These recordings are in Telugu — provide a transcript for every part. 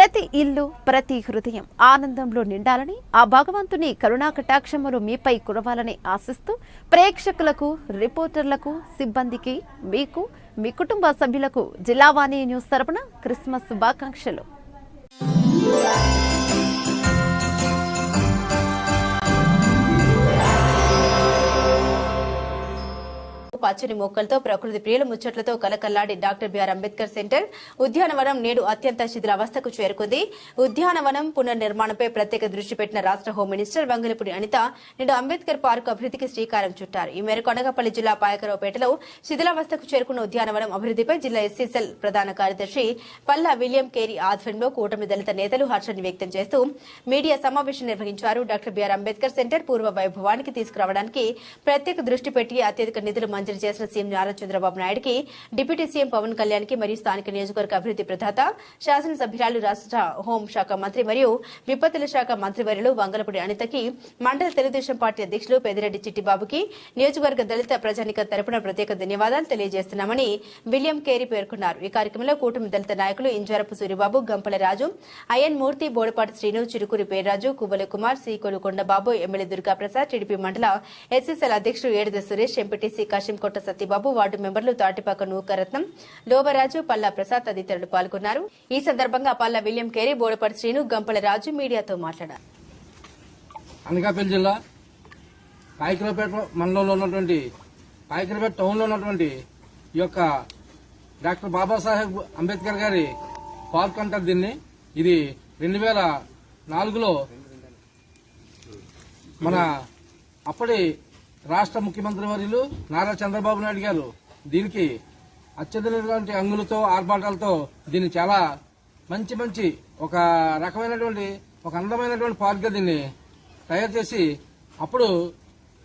ప్రతి ఇల్లు ప్రతి హృదయం ఆనందంలో నిండాలని ఆ భగవంతుని కరుణా కటాక్షములు మీపై కురవాలని ఆశిస్తూ ప్రేక్షకులకు రిపోర్టర్లకు సిబ్బందికి మీకు మీ కుటుంబ సభ్యులకు జిల్లావాణి న్యూస్ తరపున క్రిస్మస్ శుభాకాంక్షలు. పచ్చని మొక్కలతో ప్రకృతి ప్రియుల ముచ్చట్లతో కలకల్లాడి doctor B R Ambedkar centre ఉద్యానవనం నేడు అత్యంత శిథిలావస్థకు చేరుకుంది. ఉద్యానవనం పునర్నిర్మాణంపై ప్రత్యేక దృష్టి పెట్టిన రాష్ట్ర హోం మినిస్టర్ వంగలపూడి అనిత నేడు అంబేద్కర్ పార్క్ అభివృద్ధికి శ్రీకారం చుట్టారు. ఈ మేరకు అనగపల్లి జిల్లా పాయకరావుపేటలో శిథిలావస్థకు చేరుకున్న ఉద్యానవనం అభివృద్ధిపై జిల్లా ఎస్సీసెల్ ప్రధాన కార్యదర్శి పల్లా విలియం కేరీ ఆధ్వర్యంలో కూటమి దళిత నేతలు హర్షాన్ని వ్యక్తం చేస్తూ మీడియా సమావేశం నిర్వహించారు డాక్టర్ బిఆర్ అంబేద్కర్ సెంటర్ పూర్వ వైభవానికి తీసుకురావడానికి ప్రత్యేక దృష్టి పెట్టి అత్యధిక నిధులు మంజూరు చేసిన సీఎం నారా చంద్రబాబు నాయుడుకి డిప్యూటీ సీఎం పవన్ కళ్యాణ్కి మరియు స్థానిక నియోజకవర్గ అభివృద్ది ప్రదాత శాసనసభ్యురాలు రాష్ట్ర హోం శాఖ మంత్రి మరియు విపత్తుల శాఖ మంత్రివర్యులు వంగలపూడి అనితకి మండల తెలుగుదేశం పార్టీ అధ్యక్షులు పెదిరెడ్డి చిట్టిబాబుకి నియోజకవర్గ దళిత ప్రజానిక తరపున ప్రత్యేక ధన్యవాదాలు తెలియజేస్తున్నామని విలియం కేరీ పేర్కొన్నారు. ఈ కార్యక్రమంలో కూటమి దళిత నాయకులు Injarapu Suribabu Gampala Raju Ayyan Murthy Bodapati Srinu Chirukuri Perraju Kuvvala Kumar C Kolukondababu MLA Durgaprasad TDP మండల ఎస్ఎస్ఎల్ అధ్యక్షుడు ఏడుద సురేష్ ఎంపీటీసీ కోట సత్యబాబు వార్డు మెంబర్లు తాటిపాక నూకరత్నం లోబరాజు పల్లా ప్రసాద్ తదితరులు పాల్గొన్నారు. ఈ సందర్భంగా పల్లా విలియం కేరీ బోడపడి శ్రీను గంపల రాజు మీడియాతో మాట్లాడారు. అనకాపల్లి జిల్లా పాయకరపేట మండలంలో ఉన్నటువంటి పాయకరపేట టౌన్లో ఉన్నటువంటి ఈ యొక్క డాక్టర్ బాబాసాహెబ్ అంబేద్కర్ గారి పార్క్ అంటారు దీన్ని. ఇది రెండు వేల నాలుగులో మన అప్పటి రాష్ట్ర ముఖ్యమంత్రి వర్యులు నారా చంద్రబాబు నాయుడు గారు దీనికి అత్యధికటువంటి అంగులతో ఆర్భాటాలతో దీన్ని చాలా మంచి మంచి ఒక రకమైనటువంటి ఒక అందమైనటువంటి పార్క్గా దీన్ని తయారు చేసి అప్పుడు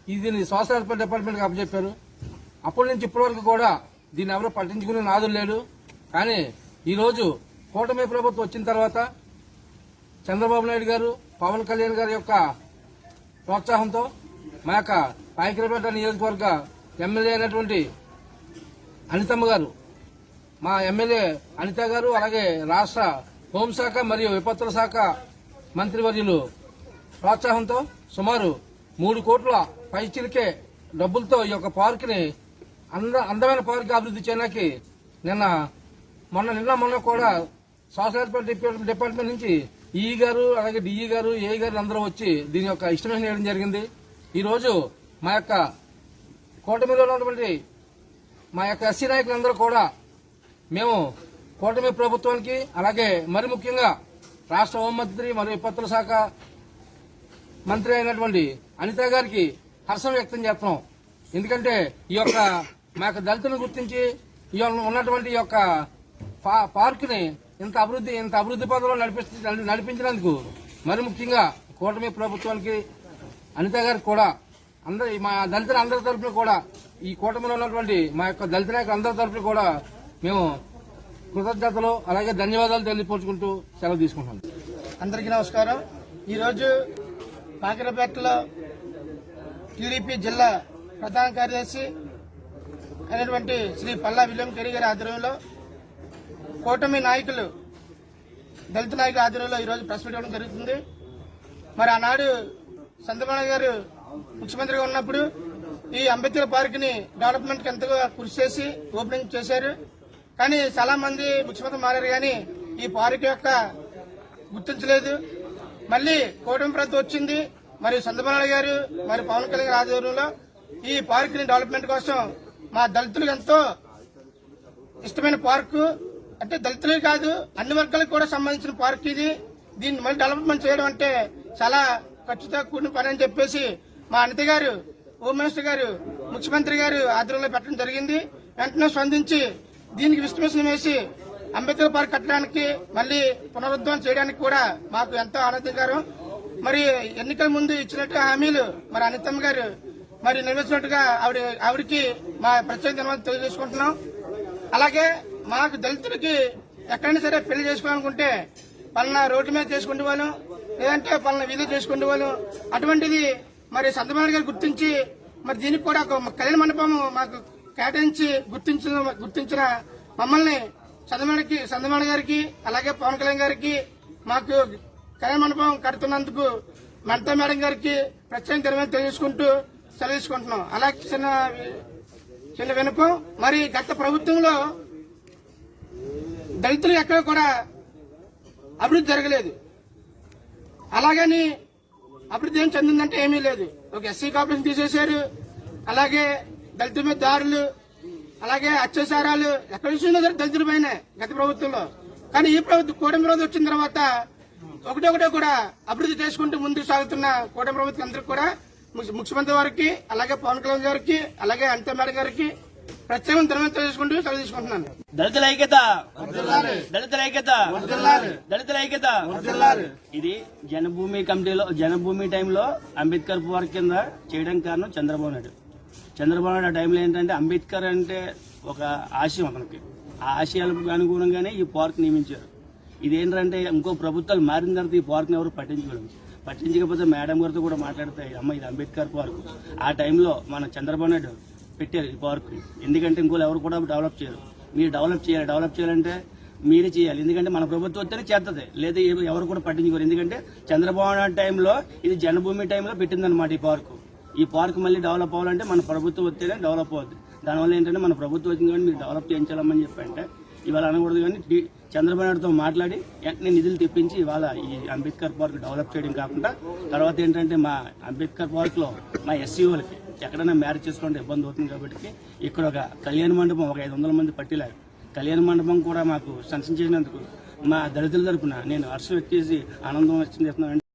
ఇది దీన్ని సోషల్ వెల్ఫేర్ డిపార్ట్మెంట్కి అప్పచెప్పారు. అప్పటి నుంచి ఇప్పటి వరకు కూడా దీన్ని ఎవరు పట్టించుకునే నాదులు లేడు. కానీ ఈరోజు కూటమి ప్రభుత్వం వచ్చిన తర్వాత చంద్రబాబు నాయుడు గారు పవన్ కళ్యాణ్ గారి యొక్క ప్రోత్సాహంతో మా యొక్క పాయకరపేట నియోజకవర్గ ఎమ్మెల్యే అయినటువంటి అనితమ్మ గారు మా ఎమ్మెల్యే అనిత గారు అలాగే రాష్ట్ర హోంశాఖ మరియు విపత్తుల శాఖ మంత్రివర్యులు ప్రోత్సాహంతో సుమారు మూడు కోట్ల పైచిలికే డబ్బులతో ఈ యొక్క పార్కుని అంద అందమైన పార్క్ అభివృద్ధి చేయడానికి నిన్న మొన్న నిన్న మొన్న కూడా సోషల్ వెల్ఫేర్ డిపార్ట్మెంట్ డిపార్ట్మెంట్ నుంచి ఈ గారు అలాగే డిఈ గారు ఏ గారు అందరూ వచ్చి దీని యొక్క ఇష్టమేషన్ చేయడం జరిగింది. ఈ రోజు మా యొక్క కూటమిలో ఉన్నటువంటి మా యొక్క ఎస్సీ నాయకులందరూ కూడా మేము కూటమి ప్రభుత్వానికి అలాగే మరి ముఖ్యంగా రాష్ట్ర హోంమంత్రి మరియు విపత్తుల శాఖ మంత్రి అయినటువంటి అనిత గారికి హర్షం వ్యక్తం చేస్తున్నాం. ఎందుకంటే ఈ యొక్క మా యొక్క దళితులను గుర్తించి ఈ యొక్క ఉన్నటువంటి ఈ యొక్క పా- పార్కుని ఇంత అభివృద్ధి ఇంత అభివృద్ధి పదంలో నడిపి నడిపించినందుకు మరి ముఖ్యంగా కూటమి ప్రభుత్వానికి అనిత గారికి కూడా అందరి మా దళితుల అందరి తరఫున కూడా ఈ కూటమిలో ఉన్నటువంటి మా యొక్క దళిత నాయకులు అందరి తరఫున కూడా మేము కృతజ్ఞతలు అలాగే ధన్యవాదాలు తెలియపరుచుకుంటూ సెలవు తీసుకుంటాం అందరికీ నమస్కారం. ఈరోజు కాకిరపేటలో టీడీపీ జిల్లా ప్రధాన కార్యదర్శి అయినటువంటి శ్రీ పల్లా విలియం కెరీ గారి ఆధ్వర్యంలో కూటమి నాయకులు దళిత నాయకుల ఆధ్వర్యంలో ఈరోజు ప్రెస్ మీట్ ఇవ్వడం జరుగుతుంది. మరి ఆనాడు చంద్రబాబు గారు ముఖ్యమంత్రిగా ఉన్నప్పుడు ఈ అంబేద్కర్ పార్క్ని డెవలప్మెంట్కి ఎంతగా కృషి చేసి ఓపెనింగ్ చేశారు. కానీ చాలా మంది ముఖ్యమంత్రి మారారు కానీ ఈ పార్క్ యొక్క గుర్తించలేదు. మళ్ళీ కూటమి ప్రభుత్వం వచ్చింది. మరి చంద్రబాబు గారు మరి పవన్ కళ్యాణ్ ఆధ్వర్యంలో ఈ పార్క్ని డెవలప్మెంట్ కోసం మా దళితులకు ఎంతో ఇష్టమైన పార్కు. అంటే దళితులే కాదు అన్ని వర్గాలకు కూడా సంబంధించిన పార్క్ ఇది. దీన్ని మళ్ళీ డెవలప్మెంట్ చేయడం అంటే చాలా ఖర్చుతో కూడిన పని అని చెప్పేసి మా అనిత గారు హోమ్ మినిస్టర్ గారు ముఖ్యమంత్రి గారు ఆధ్వర్యంలో పెట్టడం జరిగింది. వెంటనే స్పందించి దీనికి విశ్లేషణ వేసి అంబేద్కర్ పార్క్ కట్టడానికి మళ్ళీ పునరుద్ధరణ చేయడానికి కూడా మాకు ఎంతో ఆనందకరం. మరి ఎన్నికల ముందు ఇచ్చినట్టు హామీలు మరి అనితమ్మ గారు మరి నెరవేర్చినట్టుగా ఆవిడ ఆవిడకి మా ప్రత్యేక ధన్యవాదాలు తెలియజేసుకుంటున్నాం. అలాగే మాకు దళితులకి ఎక్కడైనా సరే పెళ్ళి చేసుకోవాలనుకుంటే పలానా రోడ్డు మీద చేసుకుంటే వాళ్ళు లేదంటే పలానా వీధి చేసుకుంటే వాళ్ళు అటువంటిది మరి సంతమాన గారు గుర్తించి మరి దీనికి కూడా ఒక కళ్యాణ మండపం మాకు కేటాయించి గుర్తించిన గుర్తించిన మమ్మల్ని చంద్రమాణకి చంద్రమాణ గారికి అలాగే పవన్ కళ్యాణ్ గారికి మాకు కళ్యాణ మండపం కడుతున్నందుకు మెంతా మేడం గారికి ప్రత్యేక ధన్యవాదాలు తెలియజేసుకుంటూ సెలవుకుంటున్నాం అలాగే చిన్న చిన్న వినపం మరి గత ప్రభుత్వంలో దళితులు ఎక్కడ కూడా అభివృద్ధి జరగలేదు. అలాగని అభివృద్ధి ఏం చెందిందంటే ఏమీ లేదు. ఒక ఎస్సీ కార్పొరేషన్ తీసేశారు. అలాగే దళితుల మీద దారులు అలాగే అత్యాచారాలు ఎక్కడ చూసినా సరే దళితుల గత ప్రభుత్వంలో. కానీ ఈ ప్రభుత్వం కూటమి రోజు వచ్చిన తర్వాత ఒకటొకటే కూడా అభివృద్ధి చేసుకుంటూ ముందుకు సాగుతున్న కూటమి ప్రభుత్వం అందరికి కూడా ముఖ్యమంత్రి వారికి అలాగే పవన్ కళ్యాణ్ గారికి అలాగే అనిత మేడం గారికి ప్రత్యేకం ధన్యవాదాలు తెలియజేసుకుంటూ సెలవు తీసుకుంటున్నాను. దళితుల ఐక్యత. దళితుల ఐక్యత. దళితుల ఐక్యత. ఇది జనభూమి కమిటీలో జనభూమి టైంలో అంబేద్కర్ పార్క్ కింద చేయడం కారణం చంద్రబాబు నాయుడు. చంద్రబాబు నాయుడు ఆ టైంలో ఏంటంటే అంబేద్కర్ అంటే ఒక ఆశయం అతనికి. ఆ ఆశయాలకు అనుగుణంగానే ఈ పార్క్ నియమించారు. ఇదేంటంటే ఇంకో ప్రభుత్వాలు మారిన తర్వాత ఈ పార్క్ని ఎవరు పట్టించుకోలేదు. పట్టించకపోతే మేడం గారితో కూడా మాట్లాడితే అమ్మ ఇది అంబేద్కర్ పార్క్. ఆ టైంలో మన చంద్రబాబు నాయుడు పెట్టారు ఈ పార్క్. ఎందుకంటే ఇంకోళ్ళు ఎవరు కూడా డెవలప్ చేయరు. మీరు డెవలప్ చేయాలి డెవలప్ చేయాలంటే మీరే చేయాలి. ఎందుకంటే మన ప్రభుత్వం వస్తేనే చేస్తుంది లేదా ఎవరు కూడా పట్టించుకోరు. ఎందుకంటే చంద్రబాబు నాయుడు టైంలో ఇది జనభూమి టైంలో పెట్టిందనమాట ఈ పార్కు. ఈ పార్క్ మళ్ళీ డెవలప్ అవ్వాలంటే మన ప్రభుత్వం వస్తేనే డెవలప్ అవుద్ది. దానివల్ల ఏంటంటే మన ప్రభుత్వం వచ్చింది కానీ మీరు డెవలప్ చేయించాలమ్మని చెప్పంటే ఇవాళ అనకూడదు కానీ చంద్రబాబు నాయుడుతో మాట్లాడి వెంటనే నిధులు తెప్పించి ఇవాళ ఈ అంబేద్కర్ పార్క్ డెవలప్ చేయడం కాకుండా తర్వాత ఏంటంటే మా అంబేద్కర్ పార్క్లో మా ఎస్సీ వాళ్ళకి ఎక్కడైనా మ్యారేజ్ చేసుకోండి ఇబ్బంది అవుతుంది కాబట్టి ఇక్కడ ఒక కళ్యాణ మండపం ఒక ఐదు వందల మంది పట్టిలారు కళ్యాణ మండపం కూడా మాకు సందర్శించినందుకు మా దళితుల తరపున నేను హర్షం వ్యక్తి ఆనందం వచ్చింది చేస్తున్నాను.